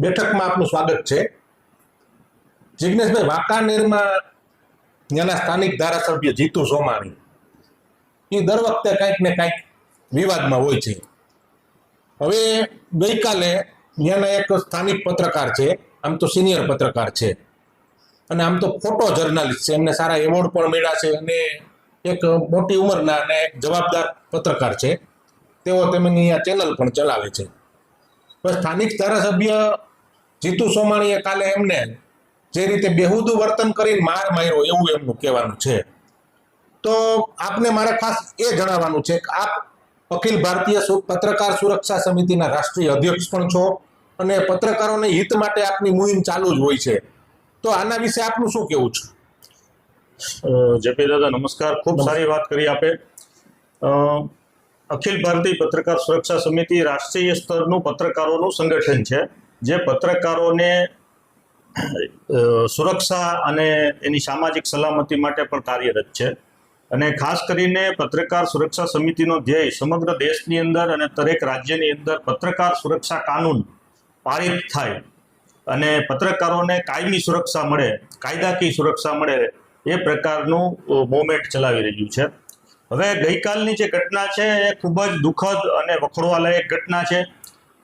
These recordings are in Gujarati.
બેઠકમાં આપનું સ્વાગત છે. જિજ્ઞેશભાઈ વાંકાનેરમાં ત્યાંના સ્થાનિક ધારાસભ્ય જીતુ સોમાણી. એ દર વખતે કાંઈક ને કાંઈક વિવાદમાં હોય છે. હવે ગઈકાલે ત્યાંના એક સ્થાનિક પત્રકાર છે, આમ તો સિનિયર પત્રકાર છે. અને આમ તો ફોટો જર્નાલિસ્ટ છે, એમને સારા એવોર્ડ પણ મળ્યા છે અને એક મોટી ઉંમરના અને એક જવાબદાર પત્રકાર છે. તેઓ તેમની આ ચેનલ પણ ચલાવે છે. સ્થાનિક ધારાસભ્ય જીતુ સોમાણીએ કાલે એમને જે રીતે બેહુદું વર્તન કરીને માર માર્યો એવું એમનું કહેવાનું છે. તો આપને મારે ખાસ એ જણાવવાનું છે કે આપ અખિલ ભારતીય પત્રકાર સુરક્ષા સમિતિના રાષ્ટ્રીય અધ્યક્ષ પણ છો અને પત્રકારોને હિત માટે આપની મુહિમ ચાલુ જ હોય છે. તો આના વિશે આપનું શું કેવું છે? જેપી દાદા નમસ્કાર. ખૂબ સારી વાત કરી આપે. અખિલ ભારતીય પત્રકાર સુરક્ષા સમિતિ રાષ્ટ્રીય સ્તરનું પત્રકારોનું સંગઠન છે. જે પત્રકારોને સુરક્ષા અને એની સામાજિક સલામતી માટે પણ કાર્યરત છે. અને ખાસ કરીને પત્રકાર સુરક્ષા સમિતિનો ધ્યેય સમગ્ર દેશની અંદર અને દરેક રાજ્યની અંદર પત્રકાર સુરક્ષા કાનૂન પારિત થાય અને પત્રકારોને કાયમી સુરક્ષા મળે, કાયદાકીય સુરક્ષા મળે એ પ્રકારનું મુવમેન્ટ ચલાવી રહ્યું છે. હવે ગઈકાલની જે ઘટના છે એ ખૂબ જ દુઃખદ અને વખોડવાલાયક ઘટના છે.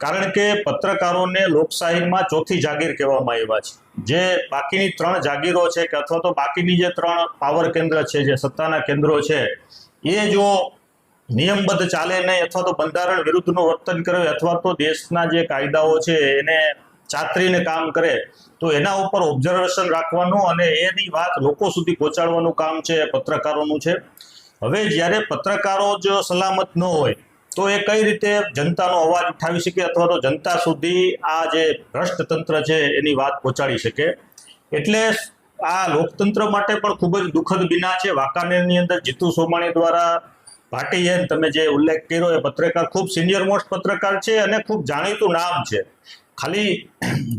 કારણ કે પત્રકારોને લોકશાહીમાં ચોથી જાગીર કહેવામાં આવ્યા છે. જે બાકીની ત્રણ જાગીરો છે કે અથવા તો બાકીની જે ત્રણ પાવર કેન્દ્ર છે, જે સત્તાના કેન્દ્રો છે, એ જો નિયમબદ્ધ ચાલે નહીં અથવા તો બંધારણ વિરુદ્ધનું વર્તન કરે અથવા તો દેશના જે કાયદાઓ છે એને ચાતરીને કામ કરે, તો એના ઉપર ઓબ્ઝર્વેશન રાખવાનું અને એની વાત લોકો સુધી પહોંચાડવાનું કામ છે, પત્રકારોનું છે. હવે જ્યારે પત્રકારો જ સલામત ન હોય તો એ કઈ રીતે જનતાનો અવાજ ઉઠાવી શકે અથવા તો જનતા સુધી આ જે ભ્રષ્ટ તંત્ર છે એની વાત પહોંચાડી શકે? એટલે આ લોકતંત્ર માટે પણ ખૂબ જ દુઃખદ બિના છે. વાંકાનેરની અંદર જીતુ સોમાણી દ્વારા ભાટીએન તમે જે ઉલ્લેખ કર્યો એ પત્રકાર ખૂબ સિનિયર મોસ્ટ પત્રકાર છે અને ખૂબ જાણીતું નામ છે. ખાલી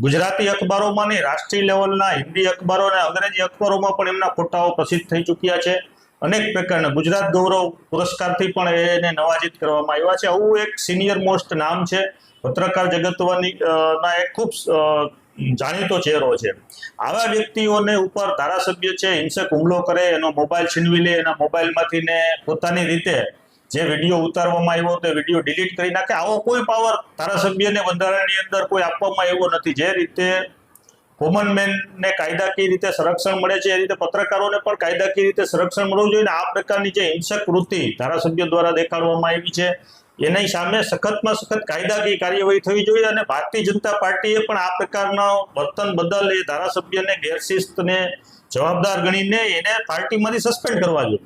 ગુજરાતી અખબારોમાં નહીં રાષ્ટ્રીય લેવલના હિન્દી અખબારો અને અંગ્રેજી અખબારોમાં પણ એમના ફોટાઓ પ્રસિદ્ધ થઈ ચૂક્યા છે. અનેક પ્રકારના ગુજરાત ગૌરવ પુરસ્કારથી પણ એને નવાજિત કરવામાં આવ્યા છે. આવું એક સિનિયર મોસ્ટ નામ છે. પત્રકાર જગતવાની ના એક ખૂબ જાણીતો ચહેરો છે. આવા વ્યક્તિઓને ઉપર ધારાસભ્ય છે, હિંસક હુમલો કરે, એનો મોબાઈલ છીનવી લે, એના મોબાઈલમાંથી ને પોતાની રીતે જે વીડિયો ઉતારવામાં આવ્યો તે વીડિયો ડિલીટ કરી નાખે. આવો કોઈ પાવર ધારાસભ્યને બંધારણની અંદર કોઈ આપવામાં આવ્યો નથી. જે રીતે કોમન મેનને કાયદાકીય રીતે સંરક્ષણ મળે છે, એ રીતે પત્રકારોને પણ કાયદાકીય રીતે સંરક્ષણ મળવું જોઈએ આ પ્રકારની જે હિંસક વૃત્તિ ધારાસભ્યો દ્વારા દેખાડવામાં આવી છે, એની સામે સખતમાં સખત કાયદાકીય કાર્યવાહી થવી જોઈએ અને ભારતીય જનતા પાર્ટીએ પણ આ પ્રકારના વર્તન બદલ એ ધારાસભ્યને ગેરશિસ્તને જવાબદાર ગણીને એને પાર્ટીમાંથી સસ્પેન્ડ કરવા જોઈએ.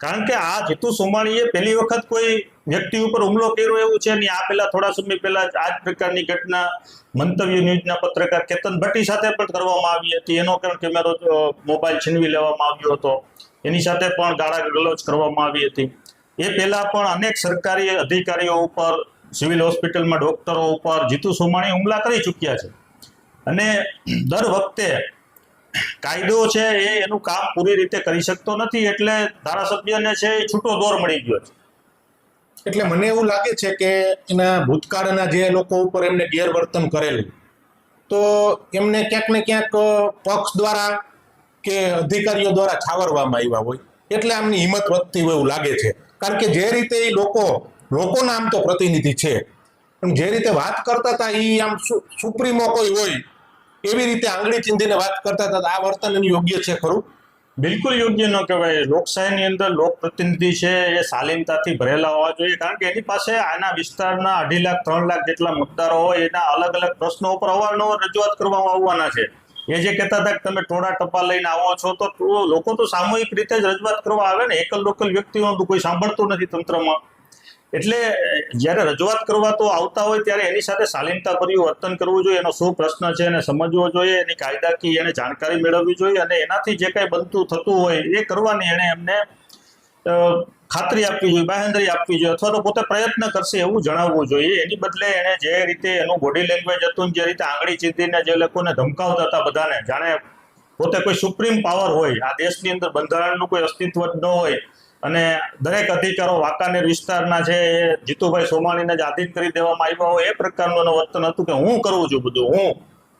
કારણ કે આ જીતુ સોમાણીએ પહેલી વખત કોઈ વ્યક્તિ ઉપર હુમલો કર્યો એવું છે ને આ પહેલા થોડા સમય પહેલા આ જ પ્રકારની ઘટના મંતવ્ય ન્યૂઝના પત્રકાર કેતન ભટ્ટી સાથે પણ કરવામાં આવી હતી. એનો પણ કેમેરો મોબાઈલ છીનવી લેવામાં આવ્યો હતો. એની સાથે પણ ગાળા ગલોચ કરવામાં આવી હતી. એ પહેલા પણ અનેક સરકારી અધિકારીઓ ઉપર, સિવિલ હોસ્પિટલમાં ડોક્ટરો ઉપર જીતુ સોમાણી હુમલા કરી ચૂક્યા છે. અને દર વખતે કાયદો છે એ એનું કામ પૂરી રીતે કરી શકતો નથી એટલે ધારાસભ્યને છે એ છૂટો દોર મળી ગયો છે. એટલે મને એવું લાગે છે કે એના ભૂતકાળના જે લોકો ઉપર એમને ગેરવર્તન કરેલું, તો એમને ક્યાંક ને ક્યાંક પક્ષ દ્વારા કે અધિકારીઓ દ્વારા છાવરવામાં આવ્યા હોય. એટલે આમની હિંમત વધતી હોય એવું લાગે છે. કારણ કે જે રીતે એ લોકો, લોકોના આમ તો પ્રતિનિધિ છે, પણ જે રીતે વાત કરતા હતા એ આમ સુપ્રીમો કોઈ હોય, એવી રીતે આંગળી ચીંધીને વાત કરતા હતા આ વર્તન યોગ્ય છે ખરું? બિલકુલ યોગ્ય ન કહેવાય. લોકશાહીની અંદર લોકપ્રતિનિધિ છે એ શાલીનતાથી ભરેલા હોવા જોઈએ કારણ કે એની પાસે આના વિસ્તારના અઢી લાખ, ત્રણ લાખ જેટલા મતદારો હોય એના અલગ અલગ પ્રશ્નો ઉપર અવારનવાર રજૂઆત કરવામાં આવવાના છે. એ જે કહેતા હતા કે તમે ટોળા ટપા લઈને આવો છો તો લોકો તો સામૂહિક રીતે જ રજૂઆત કરવા આવે ને એકલ લોકલ વ્યક્તિઓ તો કોઈ સાંભળતું નથી તંત્રમાં. એટલે જ્યારે રજૂઆત કરવા તો આવતા હોય ત્યારે એની સાથે શાલીનતાભર્યું વર્તન કરવું જોઈએ, એનો શું પ્રશ્ન છે એને સમજવો જોઈએ, એની કાયદાકીય એને જાણકારી મેળવવી જોઈએ અને એનાથી જે કાંઈ બનતું થતું હોય એ કરવાની એને એમને ખાતરી આપવી જોઈએ, બાહેંધરી આપવી જોઈએ અથવા તો પોતે પ્રયત્ન કરશે એવું જણાવવું જોઈએ. એની બદલે એને જે રીતે એનું બોડી લેંગ્વેજ હતું જે રીતે આંગળી ચીંધીને જે લોકોને ધમકાવતા હતા બધાને, જાણે પોતે કોઈ સુપ્રીમ પાવર હોય, આ દેશની અંદર બંધારણનું કોઈ અસ્તિત્વ જ ન હોય અને દરેક અધિકારો વાંકાનેર વિસ્તારના છે, એ જીતુભાઈ સોમાણીને જ આધીન કરી દેવામાં આવ્યા હોય, એ પ્રકારનું વર્તન હતું કે હું કરું છું બધું, હું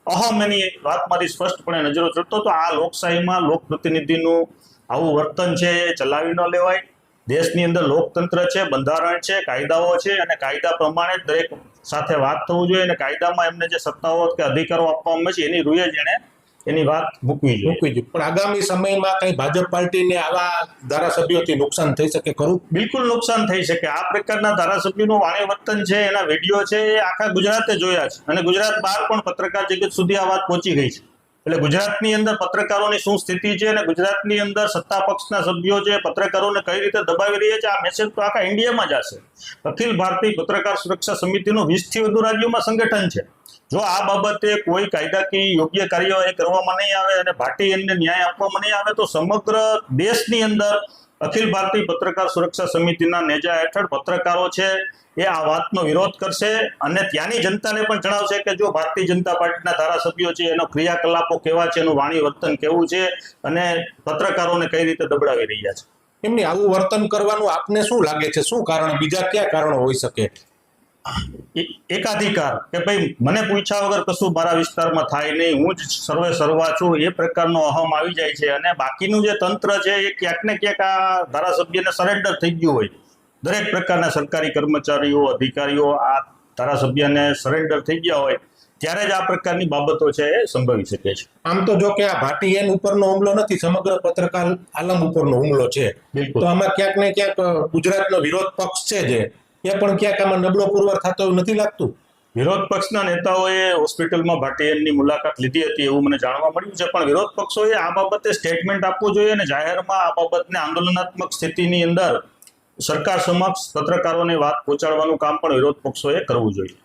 અહમ એની વાત મારી સ્પષ્ટપણે નજરો ચડતો તો આ લોકશાહીમાં લોકપ્રતિનિધિનું આવું વર્તન છે, એ ચલાવી ન લેવાય. દેશની અંદર લોકતંત્ર છે, બંધારણ છે, કાયદાઓ છે અને કાયદા પ્રમાણે દરેક સાથે વાત થવું જોઈએ અને કાયદામાં એમને જે સત્તાઓ કે અધિકારો આપવામાં છે, એની રૂએ જ એણે એની વાત મૂકવી જોઈએ. મૂકવી જોઈએ. પણ આગામી સમયમાં કઈ ભાજપ પાર્ટીને આવા ધારાસભ્યોથી નુકસાન થઈ શકે ખરું? બિલકુલ નુકસાન થઈ શકે. આ પ્રકારના ધારાસભ્યનું વાણી વર્તન છે એના વીડિયો છે એ આખા ગુજરાતે જોયા છે. અને ગુજરાત બહાર પણ પત્રકાર જગત સુધી આ વાત પહોંચી ગઈ છે. એટલે ગુજરાતની અંદર પત્રકારોની શું સ્થિતિ છે અને ગુજરાતની અંદર સત્તા પક્ષના સભ્યો છે, પત્રકારોને કઈ રીતે દબાવી રહ્યા છે? આ મેસેજ તો આખા ઇન્ડિયામાં જ હશે. અખિલ ભારતીય પત્રકાર સુરક્ષા સમિતિનું વીસથી વધુ રાજ્યોમાં સંગઠન છે. જો આ બાબતે કોઈ કાયદાકીય યોગ્ય કાર્યવાહી કરવામાં નહીં આવે અને ભાટી એમને ન્યાય આપવામાં નહીં આવે, તો સમગ્ર દેશની અંદર અખિલ ભારતીય પત્રકાર સુરક્ષા સમિતિના નેજા હેઠળ પત્રકારો છે, એ આ વાતનો વિરોધ કરશે અને ત્યાંની જનતાને પણ જણાવશે કે જો ભારતીય જનતા પાર્ટીના ધારાસભ્યો છે, એનો ક્રિયાકલાપો કેવા છે, એનું વાણી વર્તન કેવું છે અને પત્રકારોને કઈ રીતે દબડાવી રહ્યા છે? એમની આવું વર્તન કરવાનું આપને શું લાગે છે? શું કારણ? બીજા કયા કારણો હોઈ શકે? એકાધિકાર કે ભાઈ મને પૂછ્યા વગર કશું મારા વિસ્તારમાં થાય નહીં હું જ સર્વે સર્વા છું એ પ્રકારનો અહમ આવી જાય છે. અને બાકીનું જે તંત્ર છે એ ક્યાંક ને ક્યાંક આ ધારાસભ્યને સરેન્ડર થઈ ગયું હોય. દરેક પ્રકારના સરકારી કર્મચારીઓ અધિકારીઓ આ ધારાસભ્યને સરેન્ડર થઈ ગયા હોય ત્યારે જ આ પ્રકારની બાબતો છે એ સંભવી શકે છે. આમ તો જો કે આ ભાટી એન ઉપરનો હુમલો નથી સમગ્ર પત્રકાર આલમ ઉપરનો હુમલો છે. તો આમાં ક્યાંક ને ક્યાંક ગુજરાતનો વિરોધ પક્ષ છે જે. એ પણ ક્યાંક આમાં નબળો પુરવાર થતો એવું નથી લાગતું. વિરોધ પક્ષના નેતાઓએ હોસ્પિટલમાં ભાટિયાની મુલાકાત લીધી હતી એવું મને જાણવા મળ્યું છે. પણ વિરોધ પક્ષોએ આ બાબતે સ્ટેટમેન્ટ આપવું જોઈએ અને જાહેરમાં આ બાબતને આંદોલનાત્મક સ્થિતિની અંદર સરકાર સમક્ષ પત્રકારોને વાત પહોંચાડવાનું કામ પણ વિરોધ પક્ષોએ કરવું જોઈએ.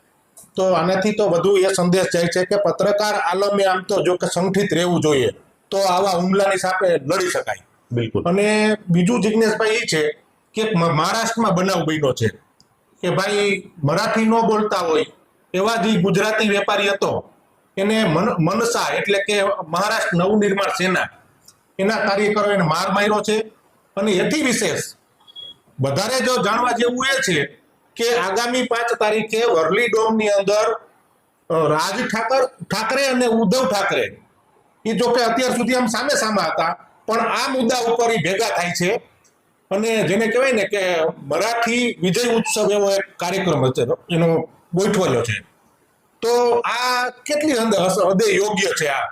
તો આનાથી તો વધુ એ સંદેશ જાય છે કે પત્રકાર આલમે આમ તો જો કે સંગઠિત રહેવું જોઈએ તો આવા હુમલાની સામે લડી શકાય. બિલકુલ. અને બીજું જિજ્ઞેશભાઈ એ છે કે મહારાષ્ટ્રમાં બનાવ બન્યો છે. કે ભાઈ મરાઠી ન બોલતા હોય, એવા જે ગુજરાતી વેપારી હતો, એને મન- મનસા એટલે કે મહારાષ્ટ્ર નવનિર્માણ સેના, એના કાર્યકરો એને માર માર્યો છે. અને એથી વિશેષ, વધારે જો જાણવા જેવું એ છે કે આગામી પાંચ તારીખે વરલી ડોમની અંદર રાજ ઠાકર, ઠાકરે અને ઉદ્ધવ ઠાકરે, એ જો કે અત્યાર સુધી આમ સામે સામા હતા, પણ આ મુદ્દા ઉપર એ ભેગા થાય છે. અને જેને કહેવાય ને કે મરાઠી વિજય ઉત્સવ એવો એક કાર્યક્રમ હશે એનો ગોઠવેલો છે. તો આ કેટલી હદ યોગ્ય છે આ?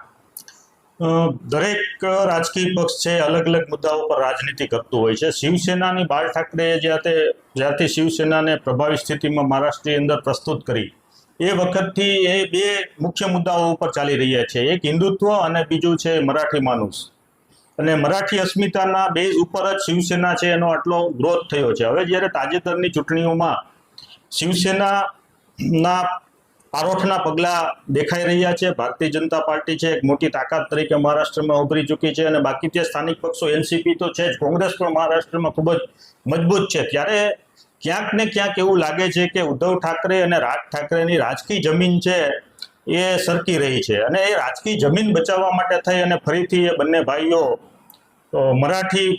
દરેક રાજકીય પક્ષ છે, અલગ અલગ મુદ્દાઓ પર રાજનીતિ કરતું હોય છે. શિવસેનાની બાળ ઠાકરે જ્યારે જ્યારથી શિવસેનાને પ્રભાવી સ્થિતિમાં મહારાષ્ટ્રની અંદર પ્રસ્તુત કરી, એ વખતથી એ બે મુખ્ય મુદ્દાઓ ઉપર ચાલી રહ્યા છે. એક હિન્દુત્વ અને બીજું છે મરાઠી માનુસ અને મરાઠી અસ્મિતાના બેઝ ઉપર જ શિવસેના છે એનો આટલો ગ્રોથ થયો છે. હવે જ્યારે તાજેતરની ચૂંટણીઓમાં શિવસેનાના પારોઠના પગલાં દેખાઈ રહ્યા છે, ભારતીય જનતા પાર્ટી છે, એક મોટી તાકાત તરીકે મહારાષ્ટ્રમાં ઉભરી ચૂકી છે અને બાકી તે સ્થાનિક પક્ષો, એનસીપી તો છે જ, કોંગ્રેસ પણ મહારાષ્ટ્રમાં ખૂબ જ મજબૂત છે. ત્યારે ક્યાંક ને ક્યાંક એવું લાગે છે કે ઉદ્ધવ ઠાકરે અને રાજ ઠાકરેની રાજકીય જમીન છે એ સરકી રહી છે. અને એ રાજકીય જમીન બચાવવા માટે થઈ અને ફરીથી એ બંને ભાઈઓ મરાઠી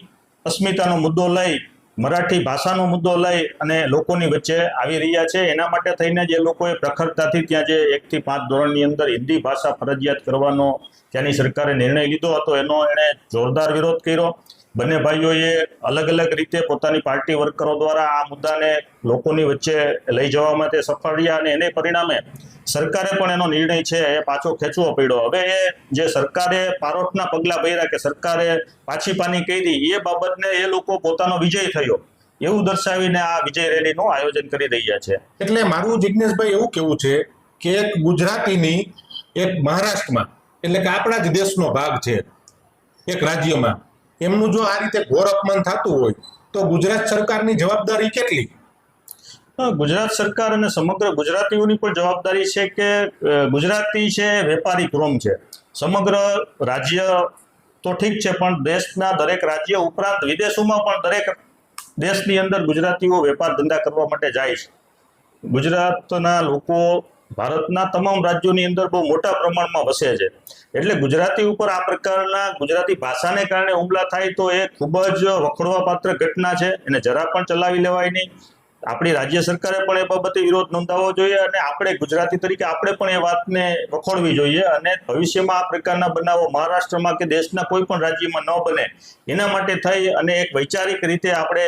અસ્મિતાનો મુદ્દો લઈ, મરાઠી ભાષાનો મુદ્દો લઈ અને લોકોની વચ્ચે આવી રહ્યા છે. એના માટે થઈને જે લોકોએ પ્રખરતાથી ત્યાં જે એકથી પાંચ ધોરણની અંદર હિન્દી ભાષા ફરજિયાત કરવાનો ત્યાંની સરકારે નિર્ણય લીધો હતો. એનો એણે જોરદાર વિરોધ કર્યો. બંને ભાઈઓએ અલગ અલગ રીતે પોતાની પાર્ટી વર્કરો દ્વારા આ મુદ્દાને લોકોની વચ્ચે લઈ જવા માટે સફળ રહ્યા અને એને પરિણામે સરકારે પણ એનો નિર્ણય છે, એ પાછો ખેંચવો પડ્યો. હવે એ જે સરકારે પારોટના પગલાં ભર્યા કે સરકારે પાછી પાની કરી, એ બાબતને એ લોકો પોતાનો વિજય થયો. એવું દર્શાવીને આ વિજય રેલીનું આયોજન કરી રહ્યા છે. એટલે મારું જિજ્ઞેશભાઈ એવું કેવું છે કે એક ગુજરાતીની એક મહારાષ્ટ્રમાં, એટલે કે આપણા જ દેશનો ભાગ છે, એક રાજ્યમાં એમનું જો આ રીતે ઘોર અપમાન થતું હોય, તો ગુજરાત સરકારની જવાબદારી કેટલી? ગુજરાત સરકાર અને સમગ્ર ગુજરાતીઓની પણ જવાબદારી છે કે ગુજરાતી છે, વેપારી ક્રોમ છે. સમગ્ર રાજ્ય તો ઠીક છે, પણ દેશના દરેક રાજ્ય ઉપરાંત વિદેશોમાં પણ દરેક દેશની અંદર ગુજરાતીઓ વેપાર ધંધા કરવા માટે જાય છે. ગુજરાતના લોકો ભારતના તમામ રાજ્યોની અંદર બહુ મોટા પ્રમાણમાં વસે છે. એટલે ગુજરાતી ઉપર આ પ્રકારના ગુજરાતી ભાષાને કારણે હુમલા થાય તો એ ખૂબ જ વખોડવા પાત્ર ઘટના છે. એને જરા પણ ચલાવી લેવાય નહીં. આપણી રાજ્ય સરકારે પણ એ બાબતે વિરોધ નોંધાવવો જોઈએ અને આપણે ગુજરાતી તરીકે આપણે પણ એ વાતને વખોડવી જોઈએ અને ભવિષ્યમાં આ પ્રકારના બનાવો મહારાષ્ટ્રમાં કે દેશના કોઈ પણ રાજ્યમાં ન બને, એના માટે થઈ અને એક વૈચારિક રીતે આપણે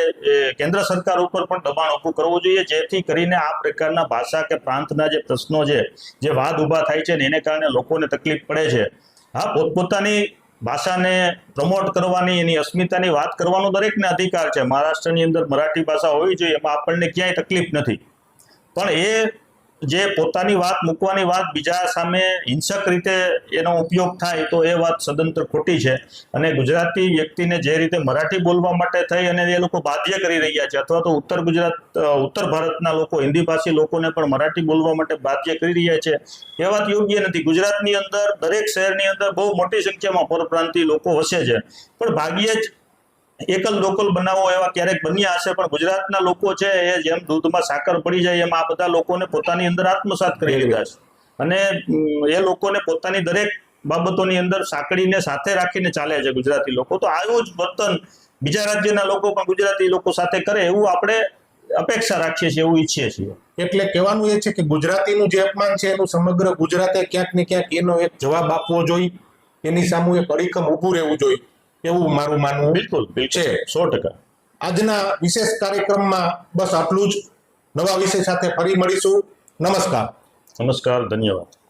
કેન્દ્ર સરકાર ઉપર પણ દબાણ ઊભું કરવું જોઈએ, જેથી કરીને આ પ્રકારના ભાષા કે પ્રાંતના જે પ્રશ્નો છે, જે વાદ ઊભા થાય છે ને એને કારણે લોકોને તકલીફ પડે છે. હા, પોતપોતાની ભાષાને પ્રમોટ કરવાની, એની અસ્મિતાની વાત કરવાનો દરેકને અધિકાર છે. મહારાષ્ટ્રની અંદર મરાઠી ભાષા હોવી જોઈએ, એમાં આપણને ક્યાંય તકલીફ નથી. પણ એ જે પોતાની વાત, મૂકવાની વાત બીજા સામે હિંસક રીતે એનો ઉપયોગ થાય તો એ વાત સદંતર ખોટી છે. અને ગુજરાતી વ્યક્તિને જે રીતે મરાઠી બોલવા માટે થઈ અને એ લોકો બાધ્ય કરી રહ્યા છે અથવા તો ઉત્તર ગુજરાત ઉત્તર ભારતના લોકો, હિન્દી ભાષી લોકોને પણ મરાઠી બોલવા માટે બાધ્ય કરી રહ્યા છે. એ વાત યોગ્ય નથી. ગુજરાતની અંદર દરેક શહેરની અંદર બહુ મોટી સંખ્યામાં પરપ્રાંતીય લોકો વસે છે. પણ ભાગ્યે જ એકલ લોકલ બનાવો એવા ક્યારેક બન્યા હશે પણ ગુજરાતના લોકો છે એ જેમ દૂધમાં સાકર પડી જાય એમ આ બધા લોકોને પોતાની અંદર આત્મસાત કરી લીધા છે. અને એ લોકોને પોતાની દરેક બાબતોની અંદર સાંકળીને સાથે રાખીને ચાલે છે ગુજરાતી લોકો. તો આવું જ વર્તન બીજા રાજ્યના લોકો પણ ગુજરાતી લોકો સાથે કરે એવું આપણે અપેક્ષા રાખીએ છીએ એવું ઈચ્છીએ છીએ. એટલે કહેવાનું એ છે કે ગુજરાતીનું જે અપમાન છે એનું સમગ્ર ગુજરાતે ક્યાંક ને ક્યાંક એનો એક જવાબ આપવો જોઈએ. એની સામે એક અડીકમ ઊભું રહેવું જોઈએ. એવું મારું માનવું બિલકુલ છે. સો ટકા. આજના વિશેષ કાર્યક્રમમાં બસ આટલું જ. નવા વિષય સાથે ફરી મળીશું. નમસ્કાર. નમસ્કાર ધન્યવાદ.